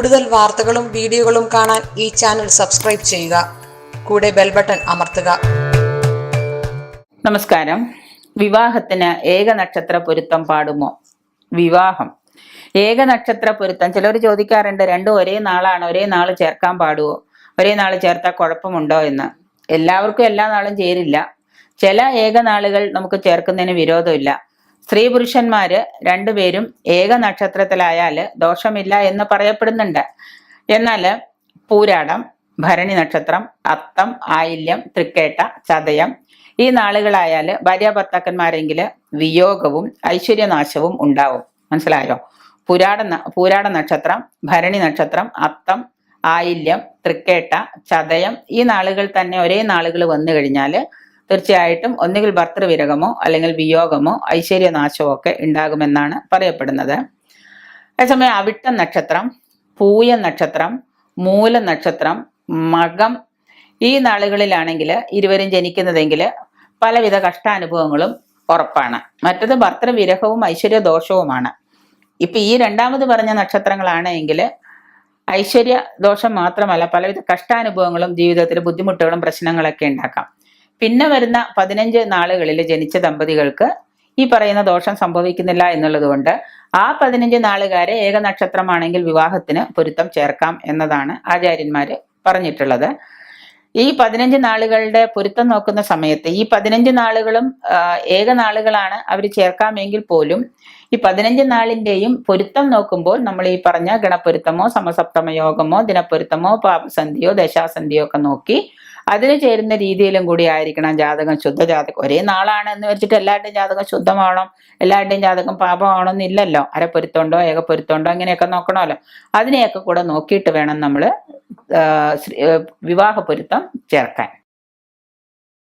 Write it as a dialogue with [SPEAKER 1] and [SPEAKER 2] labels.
[SPEAKER 1] കൂടുതൽ വാർത്തകളും വീഡിയോകളും കാണാൻ ഈ ചാനൽ സബ്സ്ക്രൈബ് ചെയ്യുക. കൂടെ ബെൽ ബട്ടൺ അമർത്തുക.
[SPEAKER 2] നമസ്കാരം. വിവാഹത്തിന് ഏക നക്ഷത്ര പൊരുത്തം പാടുമോ? വിവാഹം. ഏക നക്ഷത്ര പൊരുത്തം. ചിലർ ചോദിക്കാറുണ്ട് രണ്ടും ഒരേ നാളാണ് ഒരേ നാൾ ചേർക്കാൻ പാടുമോ ഒരേ നാൾ ചേർത്താൽ കുഴപ്പമുണ്ടോ എന്ന്? എല്ലാവർക്കും എല്ലാ നാളും ചേരില്ല. ചില ഏകനാളുകൾ നമുക്ക് ചേർക്കുന്നതിന് വിരോധമില്ല. സ്ത്രീ പുരുഷന്മാര് രണ്ടുപേരും ഏക നക്ഷത്രത്തിലായാൽ ദോഷമില്ല എന്ന് പറയപ്പെടുന്നുണ്ട്. എന്നാൽ പൂരാടം ഭരണി നക്ഷത്രം അത്തം ആയില്യം തൃക്കേട്ട ചതയം ഈ നാളുകളായാൽ ഭാര്യ ഭർത്താക്കന്മാരെങ്കിൽ വിയോഗവും ഐശ്വര്യനാശവും ഉണ്ടാവും. മനസ്സിലായോ? പുരാട പൂരാട നക്ഷത്രം ഭരണി നക്ഷത്രം അത്തം ആയില്യം തൃക്കേട്ട ചതയം ഈ നാളുകൾ തന്നെ ഒരേ നാളുകൾ വന്നു കഴിഞ്ഞാൽ തീർച്ചയായിട്ടും ഒന്നുകിൽ ഭർത്തൃവിരകമോ അല്ലെങ്കിൽ വിയോഗമോ ഐശ്വര്യനാശമോ ഒക്കെ ഉണ്ടാകുമെന്നാണ് പറയപ്പെടുന്നത്. അതേസമയം അവിട്ട നക്ഷത്രം പൂയ നക്ഷത്രം മൂല നക്ഷത്രം മകം. ഈ നാളുകളിലാണെങ്കിൽ ഇരുവരും ജനിക്കുന്നതെങ്കിൽ പലവിധ കഷ്ടാനുഭവങ്ങളും ഉറപ്പാണ്. മറ്റത് ഭർത്തൃവിരഹവും ഐശ്വര്യദോഷവുമാണ്. ഇപ്പൊ ഈ രണ്ടാമത് പറഞ്ഞ നക്ഷത്രങ്ങളാണ് എങ്കിൽ ഐശ്വര്യ ദോഷം മാത്രമല്ല പലവിധ കഷ്ടാനുഭവങ്ങളും ജീവിതത്തിൽ ബുദ്ധിമുട്ടുകളും പ്രശ്നങ്ങളൊക്കെ ഉണ്ടാക്കാം. പിന്നെ വരുന്ന പതിനഞ്ച് നാളുകളിൽ ജനിച്ച ദമ്പതികൾക്ക് ഈ പറയുന്ന ദോഷം സംഭവിക്കുന്നില്ല എന്നുള്ളത് കൊണ്ട് ആ പതിനഞ്ച് നാളുകാരെ ഏക നക്ഷത്രമാണെങ്കിൽ വിവാഹത്തിന് പൊരുത്തം ചേർക്കാം എന്നതാണ് ആചാര്യന്മാർ പറഞ്ഞിട്ടുള്ളത്. ഈ പതിനഞ്ച് നാളുകളുടെ പൊരുത്തം നോക്കുന്ന സമയത്ത് ഈ പതിനഞ്ച് നാളുകളും ഏക നാളുകളാണ് അവർ ചേർക്കാമെങ്കിൽ പോലും ഈ പതിനഞ്ച് നാളിന്റെയും പൊരുത്തം നോക്കുമ്പോൾ നമ്മൾ ഈ പറഞ്ഞ ഗണപൊരുത്തമോ സമസപ്തമ യോഗമോ ദിനപ്പൊരുത്തമോ പാപസന്ധിയോ ദശാസന്ധിയോ ഒക്കെ നോക്കി അതിന് ചേരുന്ന രീതിയിലും കൂടി ആയിരിക്കണം ജാതകം ശുദ്ധ ജാതകം ഒരേ നാളാണ് എന്ന് വെച്ചിട്ട് എല്ലാവരുടെയും ജാതകം ശുദ്ധമാവണം എല്ലാവരുടെയും ജാതകം പാപമാവണമെന്നില്ലല്ലോ. ഏക ഏകപ്പൊരുത്തമുണ്ടോ അങ്ങനെയൊക്കെ നോക്കണമല്ലോ. അതിനെയൊക്കെ കൂടെ നോക്കിയിട്ട് വേണം നമ്മൾ വിവാഹ പൊരുത്തം ചേർക്കാൻ.